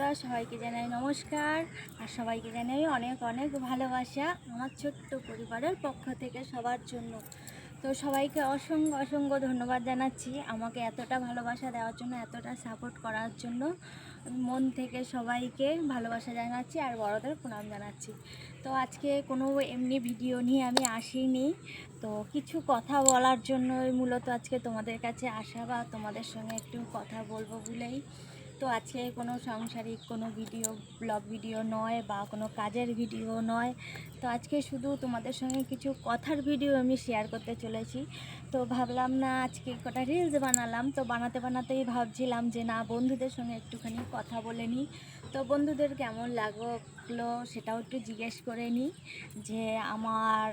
বন্ধুরা, সবাইকে জানাই নমস্কার। আর সবাইকে জানাই অনেক অনেক ভালোবাসা আমার ছোট্ট পরিবারের পক্ষ থেকে সবার জন্য। তো সবাইকে অসংখ্য অসংখ্য ধন্যবাদ জানাচ্ছি আমাকে এতটা ভালোবাসা দেওয়ার জন্য, এতটা সাপোর্ট করার জন্য। মন থেকে সবাইকে ভালোবাসা জানাচ্ছি আর বড়দের প্রণাম জানাচ্ছি। তো আজকে কোনো এমনি ভিডিও নিয়ে আমি আসিনি। তো কিছু কথা বলার জন্যই মূলত আজকে তোমাদের কাছে আসা বা তোমাদের সঙ্গে একটু কথা বলব বলেই। তো আজকে কোনো সাংসারিক, কোনো ভিডিও, ব্লগ ভিডিও নয় বা কোনো কাজের ভিডিও নয়। তো আজকে শুধু তোমাদের সঙ্গে কিছু কথার ভিডিও আমি শেয়ার করতে চলেছি। তো ভাবলাম না আজকে কটা রিলস বানালাম। তো বানাতে বানাতেই ভাবছিলাম যে না, বন্ধুদের সঙ্গে একটুখানি কথা বলে নিই। তো বন্ধুদের কেমন লাগল সেটাও একটু জিজ্ঞেস করে নিই যে আমার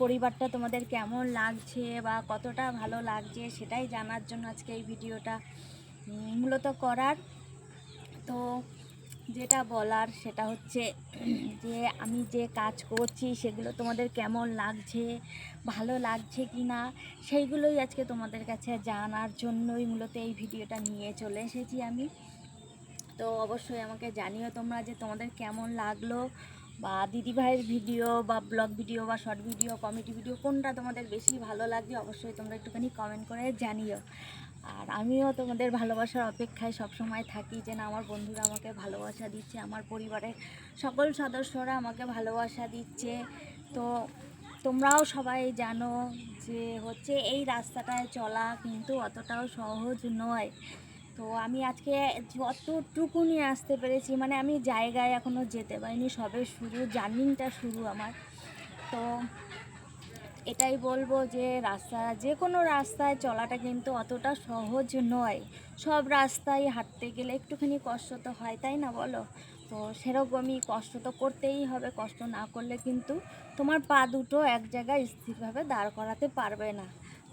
পরিবারটা তোমাদের কেমন লাগছে বা কতটা ভালো লাগছে সেটাই জানার জন্য আজকে এই ভিডিওটা মূলত করার। তো যেটা বলার সেটা হচ্ছে যে আমি যে কাজ করছি সেগুলো তোমাদের কেমন লাগছে, ভালো লাগছে কি না সেইগুলোই আজকে তোমাদের কাছে জানার জন্যই মূলত এই ভিডিওটা নিয়ে চলে এসেছি আমি। তো অবশ্যই আমাকে জানিও তোমরা যে তোমাদের কেমন লাগল, বা দিদিভাইয়ের ভিডিও, বা ব্লগ ভিডিও, বা শর্ট ভিডিও, কমেডি ভিডিও কোনটা তোমাদের বেশি ভালো লাগবে অবশ্যই তোমরা একটুখানি কমেন্ট করে জানিও। আর আমিও তোমাদের ভালোবাসার অপেক্ষায় সবসময় থাকি যে না, আমার বন্ধুরা আমাকে ভালোবাসা দিচ্ছে, আমার পরিবারের সকল সদস্যরা আমাকে ভালোবাসা দিচ্ছে। তো তোমরাও সবাই জানো যে হচ্ছে এই রাস্তাটায় চলা কিন্তু অতটাও সহজ নয়। তো আমি আজকে যতটুকু নিয়ে আসতে পেরেছি মানে আমি জায়গায় এখনও যেতে পারিনি, সবে শুরু, জার্নিংটা শুরু আমার। তো এটাই বলব যে রাস্তা যে কোনো রাস্তায় চলাটা কিন্তু অতটা সহজ নয়। সব রাস্তায় হাঁটতে গেলে একটুখানি কষ্ট তো হয়, তাই না বলো? তো সেরকমই কষ্ট তো করতেই হবে, কষ্ট না করলে কিন্তু তোমার পা দুটো এক জায়গায় স্থিরভাবে দাঁড় করাতে পারবে না।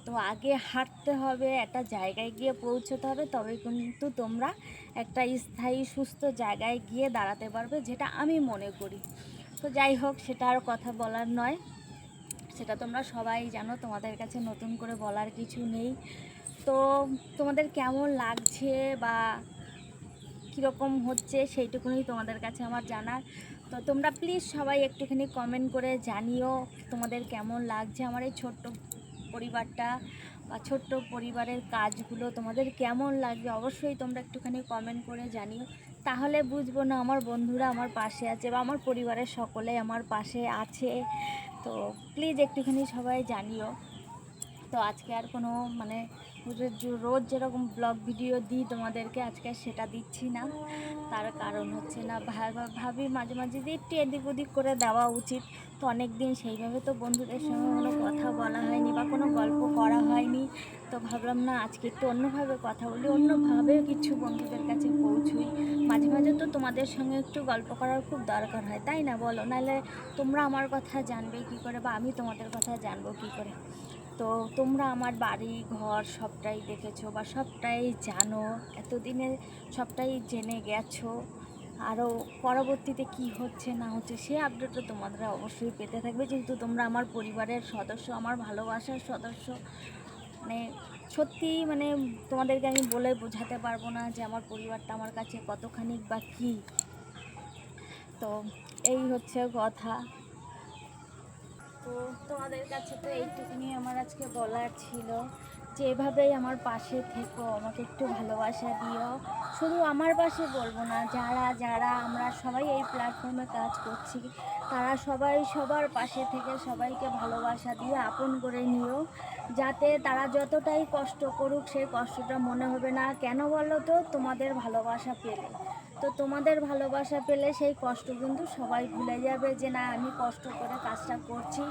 তো আগে হাঁটতে হবে, একটা জায়গায় গিয়ে পৌঁছতে হবে তবে কিন্তু তোমরা একটা স্থায়ী, সুস্থ জায়গায় গিয়ে দাঁড়াতে পারবে, যেটা আমি মনে করি। তো যাই হোক, সেটা আর কথা বলার নয়। সেটা তোমরা সবাই জানো, তোমাদের কাছে নতুন করে বলার কিছু নেই। তো তোমাদের কেমন লাগছে বা কীরকম হচ্ছে সেইটুকুনি তোমাদের কাছে আমার জানার। তো তোমরা প্লিজ সবাই একটুখানি কমেন্ট করে জানিও তোমাদের কেমন লাগছে আমার এই ছোট্ট পরিবারটা বা ছোট্ট পরিবারের কাজগুলো তোমাদের কেমন লাগবে অবশ্যই তোমরা একটুখানি কমেন্ট করে জানিও। তাহলে বুঝব না আমার বন্ধুরা আমার পাশে আছে বা আমার পরিবারের সকলে আমার পাশে আছে। তো প্লিজ একটুখানি সবাই জানিও। তো আজকে আর কোনো মানে রোজ- যেরকম ব্লগ ভিডিও দিই তোমাদেরকে, আজকে সেটা দিচ্ছি না। তার কারণ হচ্ছে না ভাবি মাঝে মাঝে যে একটু এদিক ওদিক করে দেওয়া উচিত। তো অনেক দিন সেইভাবে তো বন্ধুদের সঙ্গে কোনো কথা বলা হয়নি বা কোনো গল্প করা হয়নি। তো ভাবলাম না, আজকে একটু অন্যভাবে কথা বলি অন্যভাবে কিছু বন্ধুদের কাছে পৌঁছই। মাঝে মাঝে তো তোমাদের সঙ্গে একটু গল্প করার খুব দরকার হয়, তাই না বলো? নাহলে তোমরা আমার কথা জানবে কি করে বা আমি তোমাদের কথা জানব কি করে? তো তোমরা আমার বাড়ি, ঘর সবটাই দেখেছ বা সবটাই জানো, এতদিনে সবটাই জেনে গেছো আরও পরবর্তীতে কি হচ্ছে না হচ্ছে সে আপডেটও তোমাদের অবশ্যই পেতে থাকবে। যেহেতু তোমরা আমার পরিবারের সদস্য, আমার ভালোবাসার সদস্য মানে সত্যি মানে তোমাদেরকে আমি বলে বোঝাতে পারব না যে আমার পরিবারটা আমার কাছে কতখানি বা কী। তো এই হচ্ছে কথা। তো তোমাদের কাছে তো এইটুকুনি আমার আজকে বলার ছিল। যে এভাবেই আমার পাশে থেকো, আমাকে একটু ভালোবাসা দিও। শুধু আমার পাশে বলব না, যারা যারা আমরা সবাই এই প্ল্যাটফর্মে কাজ করছি, তারা সবাই সবার পাশে থেকে সবাইকে ভালোবাসা দিয়ে আপন করে নিও, যাতে তারা যতটাই কষ্ট করুক সেই কষ্টটা মনে হবে না। কেন বলো তো? তোমাদের ভালোবাসা পেলে। তো তোমাদের ভালোবাসা পেলে সেই কষ্ট কিন্তু সবাই ভুলে যাবে যে না, আমি কষ্ট করে কাজটা করছি।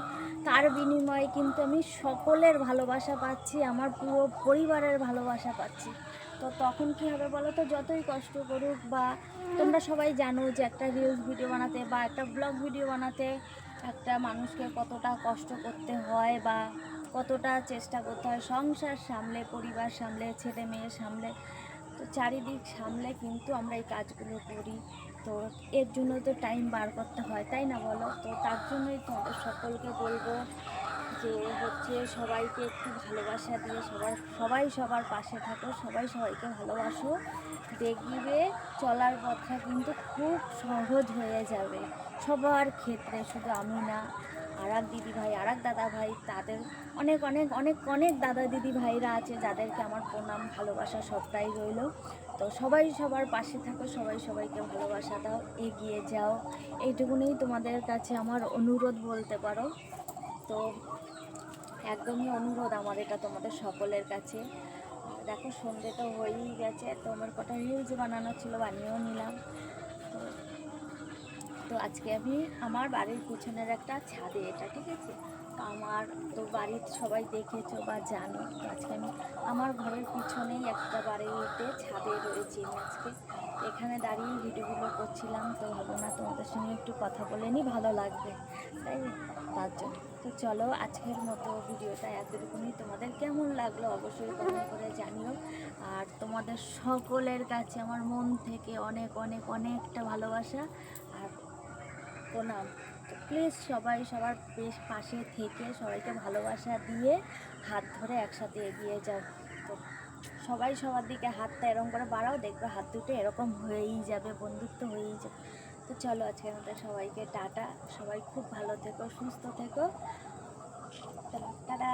তার বিনিময়ে কিন্তু আমি সকলের ভালোবাসা পাচ্ছি, আমার পুরো পরিবারের ভালোবাসা পাচ্ছি। তো তখন কি হবে বলো তো? যতই কষ্ট করুক বা তোমরা সবাই জানো যে একটা রিলস ভিডিও বানাতে বা একটা ব্লগ ভিডিও বানাতে একটা মানুষকে কতটা কষ্ট করতে হয় বা কতটা চেষ্টা করতে হয়। সংসার সামলে, পরিবার সামলে, ছেলে মেয়ে সামলে, তো চারিদিক সামলে কিন্তু আমরা এই কাজগুলো করি। তো এর জন্য তো টাইম বার করতে হয়, তাই না বলো? তো তার জন্যই তোমাদের সকলকে বলব যে হচ্ছে সবাইকে একটু ভালোবাসা দিয়ে সবার, সবাই সবার পাশে থাকো, সবাই সবাইকে ভালোবাসো, দেখবে চলার পথটা কিন্তু খুব সহজ হয়ে যাবে। সবার ক্ষেত্রে শুধু আমি না আর এক দিদি ভাই আর এক দাদা ভাই, তাদের অনেক অনেক অনেক অনেক দাদা দিদি ভাইরা আছে যাদেরকে আমার প্রণাম, ভালোবাসা সবটাই রইল। তো সবাই সবার পাশে থাকো, সবাই সবাইকে ভালোবাসা দাও, এগিয়ে যাও। এইটুকুনি তোমাদের কাছে আমার অনুরোধ বলতে পারো। তো একদমই অনুরোধ আমার এটা তোমাদের সকলের কাছে। দেখো সন্ধে তো হয়েই গেছে, তো আমার কটা রিলস বানানো ছিল, বানিয়েও নিলাম। তো তো আজকে আমি আমার বাড়ির পিছনের একটা ছাদে, এটা ঠিক আছে? আমার তো বাড়ির সবাই দেখেছ বা জানো আজকে আমি আমার ঘরের পিছনেই একটা বাড়িতে ছাদে রয়েছি আজকে। এখানে দাঁড়িয়ে ভিডিওগুলো করছিলাম, তো ভাবো না তোমাদের সঙ্গে একটু কথা বলে নি ভালো লাগবে। তাই তার জন্য। তো চলো, আজকের মতো ভিডিওটা এতটুকুনি। তোমাদের কেমন লাগল অবশ্যই কমেন্ট করে জানিও। আর তোমাদের সকলের কাছে আমার মন থেকে অনেক অনেক, অনেকটা ভালোবাসা। আর প্রণাম। প্লিজ সবাই সবার বেশ পাশে থেকে সবাইকে ভালোবাসা দিয়ে হাত ধরে একসাথে এগিয়ে যাও। সবাই সবার দিকে হাতটা এরকম করে বাড়াও, দেখবে হাত দুটো এরকম হয়েই যাবে, বন্ধুত্ব হয়েই যাবে। তো চলো আজকের মতো সবাইকে টাটা। সবাই খুব ভালো থেকো, সুস্থ থেকো। টাটা।